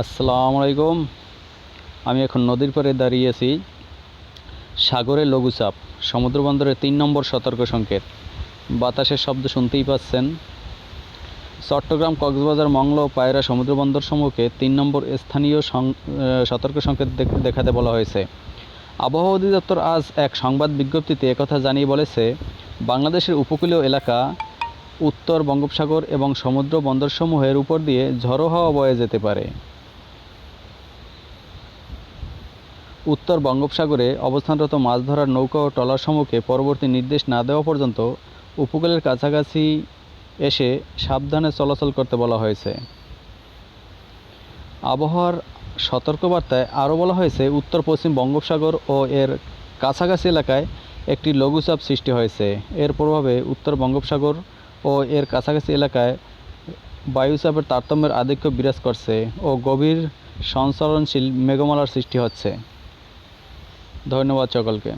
আসসালামু আলাইকুম। আমি এখন নদীর পাড়ে দাঁড়িয়েছি সাগরে লঘুচাপ সমুদ্রবন্দরের তিন নম্বর সতর্ক সংকেত। বাতাসের শব্দ শুনতেই পাচ্ছেন। চট্টগ্রাম, কক্সবাজার, মংলা ও পায়রা সমুদ্রবন্দর সমূহকে তিন নম্বর স্থানীয় সতর্ক সংকেত দেখাতে বলা হয়েছে। আবহাওয়া অধিদপ্তর আজ এক সংবাদ বিজ্ঞপ্তিতে একথা জানিয়ে বলেছে, বাংলাদেশের উপকূলীয় এলাকা উত্তর বঙ্গোপসাগর এবং সমুদ্র বন্দরসমূহের উপর দিয়ে ঝড়ো হাওয়া বয়ে যেতে পারে। উত্তর বঙ্গোপসাগরে অবস্থানরত মাছ ধরার নৌকা ও ট্রলারসমূহকে পরবর্তী নির্দেশ না দেওয়া পর্যন্ত উপকূলের কাছাকাছি এসে সাবধানে চলাচল করতে বলা হয়েছে। আবহাওয়ার সতর্কবার্তায় আরও বলা হয়েছে, উত্তর, পশ্চিম বঙ্গোপসাগর ও এর কাছাকাছি এলাকায় একটি লঘুচাপ সৃষ্টি হয়েছে। এর প্রভাবে উত্তর বঙ্গোপসাগর ও এর কাছাকাছি এলাকায় বায়ুচাপের তারতম্যের আধিক্য বিরাজ করছে ও গভীর সঞ্চালনশীল মেঘমালার সৃষ্টি হচ্ছে। ধন্যবাদ সকলকে